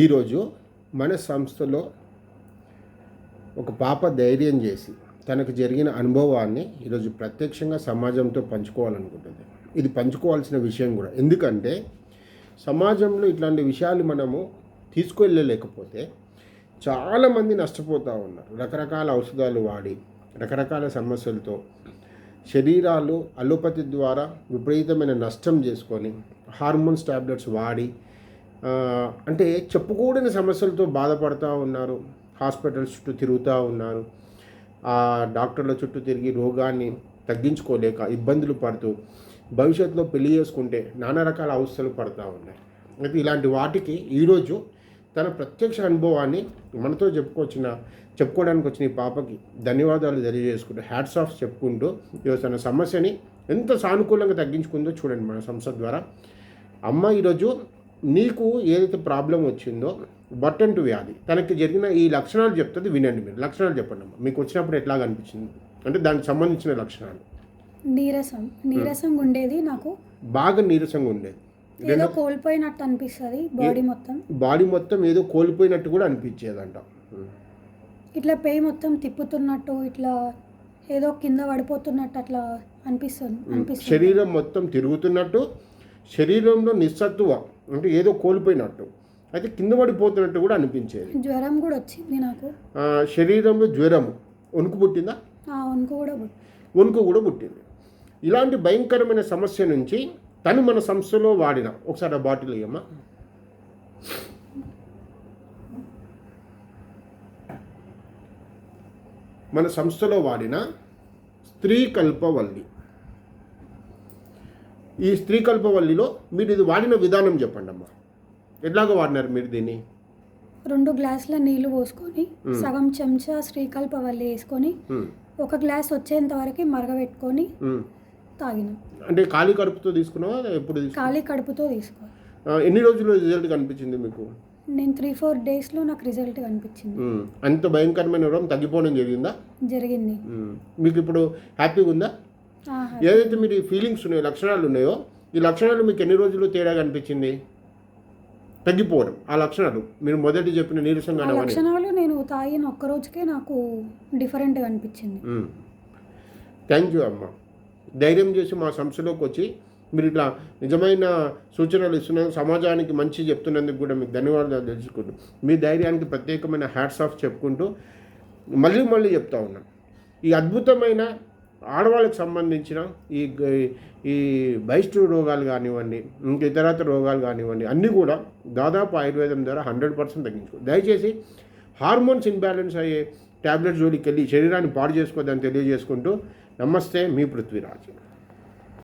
ఈరోజు మన సంస్థలో ఒక పాప ధైర్యం చేసి తనకు జరిగిన అనుభవాన్ని ఈరోజు ప్రత్యక్షంగా సమాజంతో పంచుకోవాలనుకుంటుంది. ఇది పంచుకోవాల్సిన విషయం కూడా. ఎందుకంటే సమాజంలో ఇట్లాంటి విషయాలు మనము తీసుకువెళ్ళలేకపోతే చాలామంది నష్టపోతూ ఉన్నారు. రకరకాల ఔషధాలు వాడి రకరకాల సమస్యలతో శరీరాలు అలోపతి ద్వారా విపరీతమైన నష్టం చేసుకొని హార్మోన్స్ ట్యాబ్లెట్స్ వాడి అంటే చెప్పుకోలేని సమస్యలతో బాధపడుతూ ఉన్నారు. హాస్పిటల్స్ చుట్టూ తిరుగుతూ ఉన్నారు. ఆ డాక్టర్ల చుట్టూ తిరిగి రోగాన్ని తగ్గించుకోలేక ఇబ్బందులు పడుతూ భవిష్యత్తులో పెళ్ళి చేసుకుంటే నానా రకాల అవస్థలు పడుతూ ఉన్నాయి. అయితే ఇలాంటి వాటికి ఈరోజు తన ప్రత్యక్ష అనుభవాన్ని మనతో చెప్పుకొచ్చిన చెప్పుకోవడానికి వచ్చిన ఈ పాపకి ధన్యవాదాలు తెలియజేసుకుంటూ హ్యాట్స్ ఆఫ్ చెప్పుకుంటూ ఈరోజు తన సమస్యని ఎంత సానుకూలంగా తగ్గించుకుందో చూడండి మన సంస్థ ద్వారా. అమ్మ ఈరోజు నీకు ఏదైతే ప్రాబ్లం వచ్చిందో బట్టంటు వ్యాధి. తనకి జరిగిన ఈ లక్షణాలు చెప్తుంది వినండి మీరు. లక్షణాలు చెప్పండి అమ్మ. మీకు వచ్చినప్పుడు ఎట్లా అనిపించింది? అంటే దానికి సంబంధించిన లక్షణాలు. నీరసం. నీరసం ఉండేది నాకు బాగా నీరసంగా ఉండేది. ఏదో కోల్పోయినట్టు అనిపిస్తుంది బాడీ మొత్తం. బాడీ మొత్తం ఏదో కోల్పోయినట్టు కూడా అనిపించేదంట. ఇట్లా పేయి మొత్తం తిప్పుతున్నట్టు ఇట్లా ఏదో కింద పడిపోతున్నట్టు అట్లా అనిపిస్తుంది అనిపిస్తుంది శరీరం మొత్తం తిరుగుతున్నట్టు శరీరంలో నిస్సత్తువ అంటే ఏదో కోల్పోయినట్టు. అయితే కింద పడిపోతున్నట్టు కూడా అనిపించేది. జ్వరం కూడా వచ్చింది నాకు. శరీరంలో జ్వరం. వణుకు పుట్టిందా? వణుకు కూడా వణుకు కూడా పుట్టింది. ఇలాంటి భయంకరమైన సమస్య నుంచి తను మన సంస్థలో వాడిన ఒకసారి ఆ బాటిల్ ఇయ్యమ్మా మన సంస్థలో వాడిన స్త్రీ కల్పవల్లి. ఈ స్త్రీ కల్పవల్లిలో మీరు ఇది వాడిన విధానం చెప్పండి అమ్మా. ఎట్లాగ వాడినారు మీరు దీన్ని? రెండు గ్లాసుల నీళ్ళు పోసుకొని సగం చెంచా శ్రీకల్పవల్లి వేసుకొని ఒక గ్లాస్ వచ్చేంత వరకు మరగబెట్టుకొని. తాగినాం. అంటే ఖాళీ కడుపుతో తీసుకున్నావా? ఎప్పుడు? ఖాళీ కడుపుతో తీసుకో ఎన్ని రోజుల్లో రిజల్ట్ కనిపించింది మీకు? నేను త్రీ ఫోర్ డేస్లో నాకు రిజల్ట్ కనిపించింది. అంత భయంకరమైన రోగం తగ్గిపోవడం జరిగిందా? జరిగింది. మీకు ఇప్పుడు హ్యాపీగా ఉందా. ఏదైతే మీరు ఈ ఫీలింగ్స్ ఉన్నాయో లక్షణాలు ఉన్నాయో ఈ లక్షణాలు మీకు ఎన్ని రోజుల్లో తేడా కనిపించింది? తగ్గిపోవడం ఆ లక్షణాలు. మీరు మొదటి చెప్పిన నీరసంగా లక్షణాలు నేను తాగిన ఒక్క రోజుకే నాకు డిఫరెంట్గా అనిపించింది. థ్యాంక్ యూ అమ్మ. ధైర్యం చేసి మా సంస్థలోకి వచ్చి మీరు ఇట్లా నిజమైన సూచనలు ఇస్తున్నందుకు సమాజానికి మంచి చెప్తున్నందుకు కూడా మీకు ధన్యవాదాలు తెలుసుకుంటూ మీ ధైర్యానికి ప్రత్యేకమైన హ్యాట్స్ ఆఫ్ చెప్పుకుంటూ మళ్ళీ మళ్ళీ చెప్తా ఉన్నాను ఈ అద్భుతమైన ఆడవాళ్ళకి సంబంధించిన ఈ ఈ బహిష్టు రోగాలు కానివ్వండి ఇంక ఇతరత్ర రోగాలు కానివ్వండి అన్నీ కూడా దాదాపు ఆయుర్వేదం ద్వారా హండ్రెడ్ పర్సెంట్ తగ్గించుకో దయచేసి హార్మోన్స్ ఇన్బ్యాలెన్స్ అయ్యే ట్యాబ్లెట్ జోలికి వెళ్ళి శరీరాన్ని పాడు చేసుకోవద్దని తెలియజేసుకుంటూ నమస్తే మీ పృథ్వీరాజు.